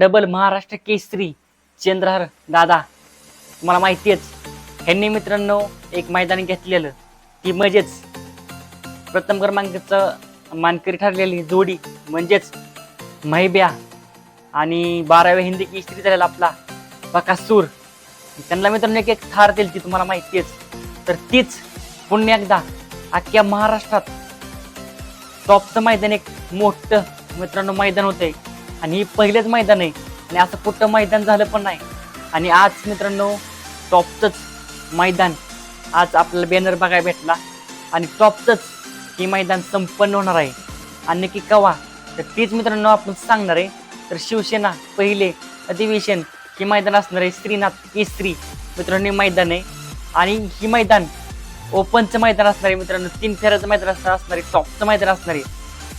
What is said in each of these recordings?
Double Maharashtra Kesari चंद्रहर दादा तुम्हाला माहिती आहेच. ह्यांनी मित्रांनो एक मैदान घेतलेलं. ती म्हणजेच प्रथम क्रमांकाचं मानकरी ठरलेली जोडी म्हणजेच महिब्या आणि बाराव्या हिंदी केसरी झालेला आपला बकासूर. त्यांना मित्रांनो एक एक थार दिली ती तुम्हाला माहिती आहेच. तर तीच पुन्हा एकदा अख्ख्या महाराष्ट्रात टॉपचं मैदान एक मोठं मित्रांनो मैदान होतं आणि हे पहिलेच मैदान आहे. आणि असं कुठं मैदान झालं पण नाही. आणि आज मित्रांनो टॉपचंच मैदान आज आपल्याला बॅनर बघायला भेटला. आणि टॉपचंच हे मैदान संपन्न होणार आहे. आणि नक्की कवा? तर तीच मित्रांनो आपण सांगणार आहे. तर शिवसेना पहिले अधिवेशन हे मैदान असणार आहे. श्रीनाथ केसरी मित्रांनो मैदान आहे. आणि ही मैदान ओपनचं मैदान असणार आहे मित्रांनो. तीन फेऱ्याचं मैदान असणार असणार आहे. टॉपचं मैदान असणार आहे.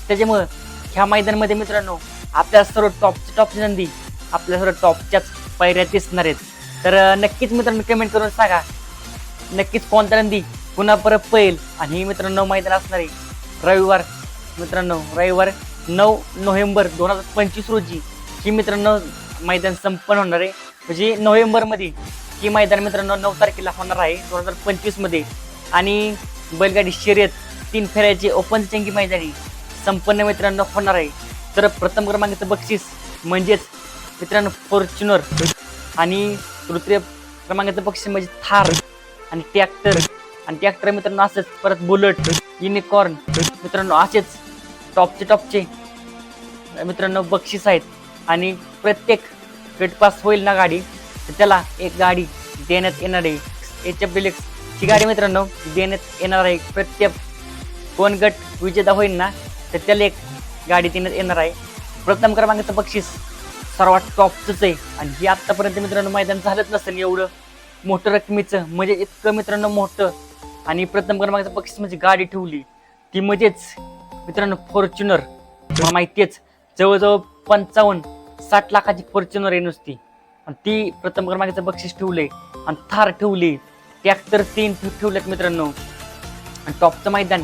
त्याच्यामुळं ह्या मैदानामध्ये मित्रांनो आपल्या सर्व टॉपची टॉपची नंदी आपल्या सर्व टॉपच्याच पायऱ्या दिसणार आहेत. तर नक्कीच मित्रांनो कमेंट करून सांगा. नक्कीच कोणत्या नंदी पुन्हा परत पैल आणि ही मित्रांनो मैदान असणार आहे. रविवार मित्रांनो रविवार नऊ नोव्हेंबर दोन हजार पंचवीस रोजी ही मित्रांनो मैदान संपन्न होणार आहे. म्हणजे नोव्हेंबरमध्ये ही मैदान मित्रांनो नऊ तारखेला होणार आहे दोन हजार पंचवीसमध्ये आणि बैलगाडी शर्यत तीन फेऱ्याचे ओपन चंगी मैदानी संपन्न मित्रांनो होणार आहे. तर प्रथम क्रमांकाचं बक्षीस म्हणजेच मित्रांनो फॉर्च्युनर. आणि तृतीय क्रमांकाचं बक्षीस म्हणजे थार आणि ट्रॅक्टर. आणि ट्रॅक्टर मित्रांनो असंच. परत बुलेट युनिकॉर्न मित्रांनो असेच टॉपचे टॉपचे मित्रांनो बक्षीस आहेत. आणि प्रत्येक गट पास होईल ना गाडी तर त्याला एक गाडी देण्यात येणार आहे. एच एफ डिलेक्स ही गाडी मित्रांनो देण्यात येणार आहे. प्रत्येक कोण गट विजेता होईल ना तर त्याला एक गाडी देण्यात येणार आहे. प्रथम क्रमांकाचं बक्षीस सर्वात टॉपचंच आहे. आणि हे आत्तापर्यंत मित्रांनो मैदान झालंच नसेल एवढं. मोठं रकमेचं म्हणजे इतकं मित्रांनो मोठं. आणि प्रथम क्रमांकाचं बक्षीस म्हणजे गाडी ठेवली. ती म्हणजेच मित्रांनो फॉर्च्युनर तुम्हाला माहिती आहेच जवळजवळ पंचावन्न साठ लाखाची फॉर्च्युनर आहे नुसती. आणि ती प्रथम क्रमांकाचं बक्षीस ठेवलंय. आणि थार ठेवली. ट्रॅक्टर तीन ठेवलेत मित्रांनो. आणि टॉपचं मैदान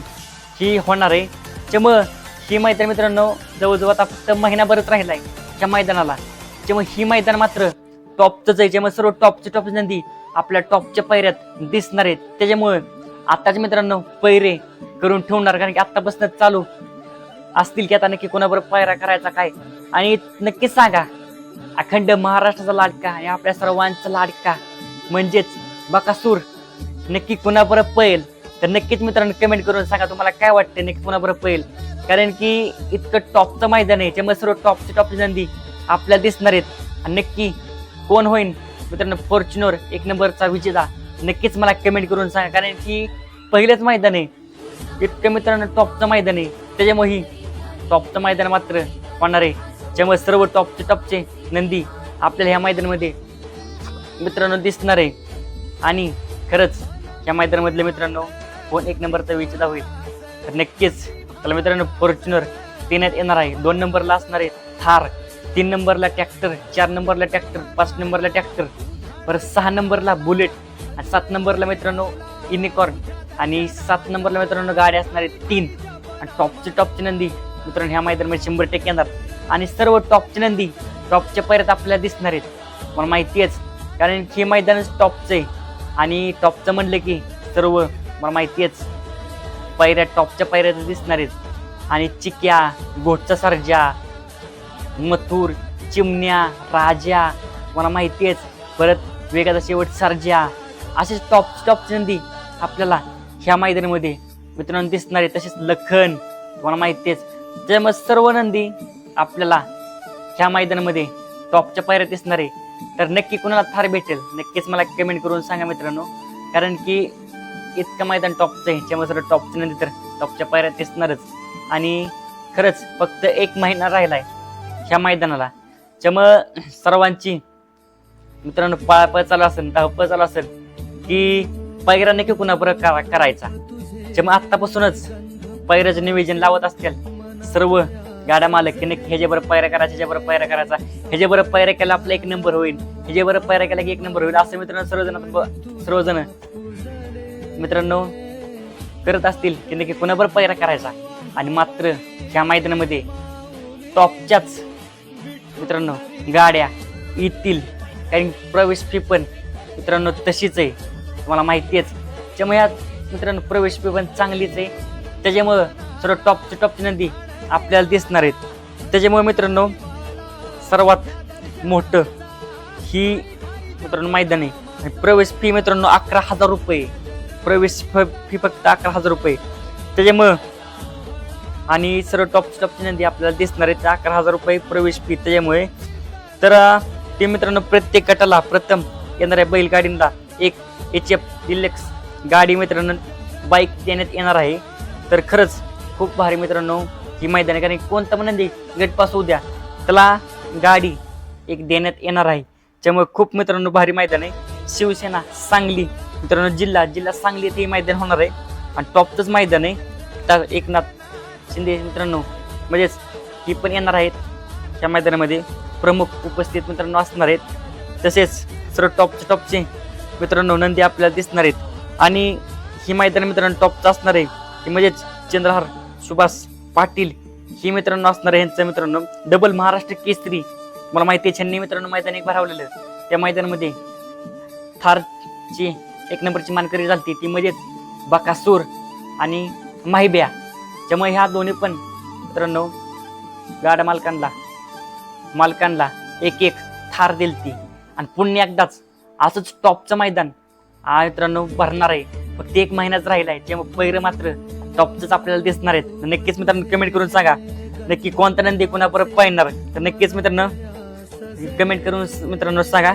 ही होणार आहे. त्यामुळं ही मैदान मित्रांनो जवळजवळ आता फक्त महिनाभरच राहिलाय या मैदानाला. जेव्हा ही मैदान मात्र टॉपचंच आहे जेव्हा सर्व टॉपचे टॉप नंदी आपल्या टॉपच्या पैऱ्यात दिसणार आहेत. त्याच्यामुळे आताच मित्रांनो पैरे करून ठेवणार कारण की आत्तापासून चालू असतील की आता नक्की कोणाबरोबर पायरा करायचा काय. आणि नक्कीच सांगा अखंड महाराष्ट्राचा लाडका या आपल्या सर्वांचा लाडका म्हणजेच बकासूर नक्की कुणाबरोबर पळेल? तर नक्कीच मित्रांनो कमेंट करून सांगा तुम्हाला काय वाटतं नक्की कुणाबरोबर पळेल? कारण की इतकं टॉपचं मैदान आहे त्यामुळे सर्व टॉपचे टॉपची नंदी आपल्याला दिसणार आहेत. आणि नक्की कोण होईल मित्रांनो फॉर्च्युनर एक नंबरचा विजेता. नक्कीच मला कमेंट करून सांगा कारण की पहिलंच मैदान आहे. इतकं मित्रांनो टॉपचं मैदान आहे. त्याच्यामुळेही टॉपचं मैदान मात्र होणार आहे. त्यामुळे सर्व टॉपचे टॉपचे नंदी आपल्याला ह्या मैदानामध्ये मित्रांनो दिसणार आहे. आणि खरंच या मैदानामधले मित्रांनो कोण एक नंबरचा विजेता होईल? तर नक्कीच त्याला मित्रांनो फॉर्च्युनर देण्यात येणार आहे. दोन नंबरला असणार आहे थार तीन नंबरला ट्रॅक्टर चार नंबरला ट्रॅक्टर पाच नंबरला ट्रॅक्टर परत सहा नंबरला बुलेट आणि सात नंबरला मित्रांनो युनिकॉर्न आणि सात नंबरला मित्रांनो गाडी असणार आहे तीन. आणि टॉपची टॉपची नंदी मित्रांनो ह्या मैदानामध्ये शंभर टक्के येणार. आणि सर्व टॉपची नंदी टॉपच्या पैऱ्यात आपल्याला दिसणार आहेत. मला माहिती आहेच कारण हे मैदानच टॉपचं आहे. आणि टॉपचं म्हणलं की सर्व मला माहिती आहेच. पैऱ्या टॉपच्या पैऱ्यात दिसणार आहेत. आणि चिक्या घोटचा सर्जा मथुर चिमण्या राजा मला माहिती आहेच परत वेगाचा शेवट सर्जा. असेच टॉप टॉपची नंदी आपल्याला ह्या मैदानामध्ये मित्रांनो दिसणार आहे. तसेच लखन तुम्हाला माहिती आहेच त्यामुळे सर्व नंदी आपल्याला ह्या मैदानामध्ये टॉपच्या पायऱ्यात दिसणार आहे. तर नक्की कुणाला थार भेटेल? नक्कीच मला कमेंट करून सांगा मित्रांनो. कारण की इतकं मैदान टॉपचं ह्याच्यामुळे त्यामुळे टॉपचं नंतर तर टॉपच्या पायऱ्या दिसणारच. आणि खरंच फक्त एक महिना राहिलाय ह्या मैदानाला. त्यामुळं सर्वांची मित्रांनो पळापळ चालू असेल धावपळ चालू असेल की पायऱ्या नक्की कुणाबरोबर करा करायचा. त्यामुळे आत्तापासूनच पायऱ्याचं नियोजन लावत असतील सर्व गाड्या मालक की नक्की ह्याच्याबरोबर पायऱ्या करायचा ह्याच्याबरोबर पायऱ्या करायचा. ह्याच्याबरोबर पायऱ्या केला आपला एक नंबर होईल. ह्याच्याबरोबर पायऱ्या केला की एक नंबर होईल. असं मित्रांनो सर्वजण सर्वजण मित्रांनो करत असतील की नक्की कुणाबरोबर पैरा करायचा? आणि मात्र ह्या मैदानामध्ये टॉपच्याच मित्रांनो गाड्या येतील. कारण प्रवेश फी पण मित्रांनो तशीच आहे. तुम्हाला माहिती आहे त्यामुळे यात मित्रांनो प्रवेश फी पण चांगलीच आहे. त्याच्यामुळं सर्व टॉपची टॉपची नदी आपल्याला दिसणार आहेत. त्याच्यामुळे मित्रांनो सर्वात मोठं ही मित्रांनो मैदान आहे. आणि प्रवेश फी मित्रांनो अकरा हजार रुपये प्रवेश फी फक्त अकरा हजार रुपये. त्याच्यामुळं आणि सर्व टॉप टॉपची नंदी आपल्याला दिसणार आहे अकरा हजार रुपये प्रवेश फी त्याच्यामुळे. तर ते मित्रांनो प्रत्येक गटाला प्रथम येणाऱ्या बैलगाडींना एक एच एफ डिलेक्स गाडी मित्रांनो बाईक देण्यात येणार आहे. तर खरंच खूप भारी मित्रांनो ही मैदान आहे. कारण कोणता पण नंदी गट पास होऊ द्या त्याला गाडी एक देण्यात येणार आहे. त्यामुळे खूप मित्रांनो भारी मैदान आहे. शिवसेना सांगली मित्रांनो जिल्हा जिल्हा सांगली येथे हे मैदान होणार आहे. आणि टॉपचंच मैदान आहे. त्या एकनाथ शिंदे मित्रांनो म्हणजेच ही पण येणार आहेत. त्या मैदानामध्ये प्रमुख उपस्थित मित्रांनो असणार आहेत. तसेच सर्व टॉपचे टॉपचे मित्रांनो नंदी आपल्याला दिसणार आहेत. आणि ही मैदान मित्रांनो टॉपचं असणार आहे. ती म्हणजेच चंद्रहार सुभाष पाटील ही मित्रांनो असणार आहे. यांचं मित्रांनो डबल महाराष्ट्र केसरी. मला माहिती आहे छन्नी मित्रांनो मैदान एक भरावलेलं त्या मैदानामध्ये थारची एक नंबरची मानकरी झालती ती म्हणजेच बकासूर आणि माहिब्या. त्यामुळे ह्या दोन्ही पण मित्रांनो गाड्या मालकांना मालकांना एक एक थार दिलती. आणि पुण्य एकदाच असंच टॉपचं मैदान हा मित्रांनो भरणार आहे. फक्त एक महिनाच राहिला आहे त्यामुळे पहिलं मात्र टॉपचंच आपल्याला दिसणार आहेत. नक्कीच मित्रांनो कमेंट करून सांगा. नक्की कोणता नंदी कोणाबरोबर पाहिणार? तर नक्कीच मित्रांनो कमेंट करून मित्रांनो सांगा.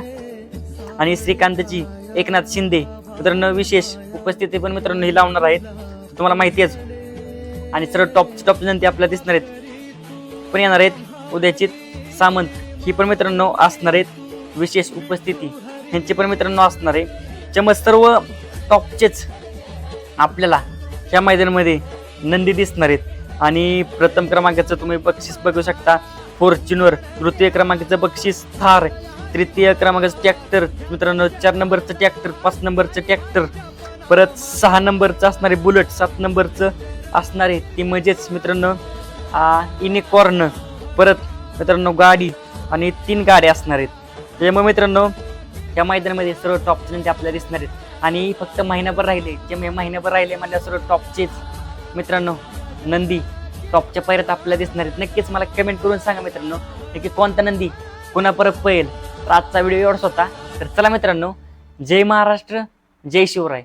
आणि श्रीकांतची एकनाथ शिंदे मित्रांनो विशेष उपस्थिती पण मित्रांनो हे लावणार आहेत. तुम्हाला माहिती आहे आणि सर्व टॉप टॉप नंदी आपल्याला दिसणार आहेत. पण येणार आहेत उद्याची सामंत. ही पण मित्रांनो असणार आहेत. विशेष उपस्थिती ह्यांची पण मित्रांनो असणार आहे. चमत सर्व टॉपचेच आपल्याला ह्या मैदानामध्ये नंदी दिसणार आहेत. आणि प्रथम क्रमांकाचं तुम्ही बक्षीस बघू शकता. फॉर्च्युनर तृतीय क्रमांकाचं बक्षीस थार. तृतीय क्रमांकाचं ट्रॅक्टर मित्रांनो चार नंबरचं ट्रॅक्टर पाच नंबरचं ट्रॅक्टर परत सहा नंबरचं असणारे बुलेट सात नंबरचं असणारे ती म्हणजेच मित्रांनो इनिकॉर्न परत मित्रांनो गाडी आणि तीन गाड्या असणार आहेत. त्यामुळे मित्रांनो या मैदानामध्ये सर्व टॉपचे नेते आपल्याला दिसणार आहेत. आणि फक्त महिनाभर राहिले. जे महिनाभर राहिले म्हणजे सर्व टॉपचेच मित्रांनो नंदी टॉपच्या पैरात आपल्याला दिसणार आहेत. नक्कीच मला कमेंट करून सांगा मित्रांनो नक्की कोणता नंदी कुणा परत पहिल तर आजचा व्हिडिओ एवढाच होता. तर चला मित्रांनो जय महाराष्ट्र जय शिवराय.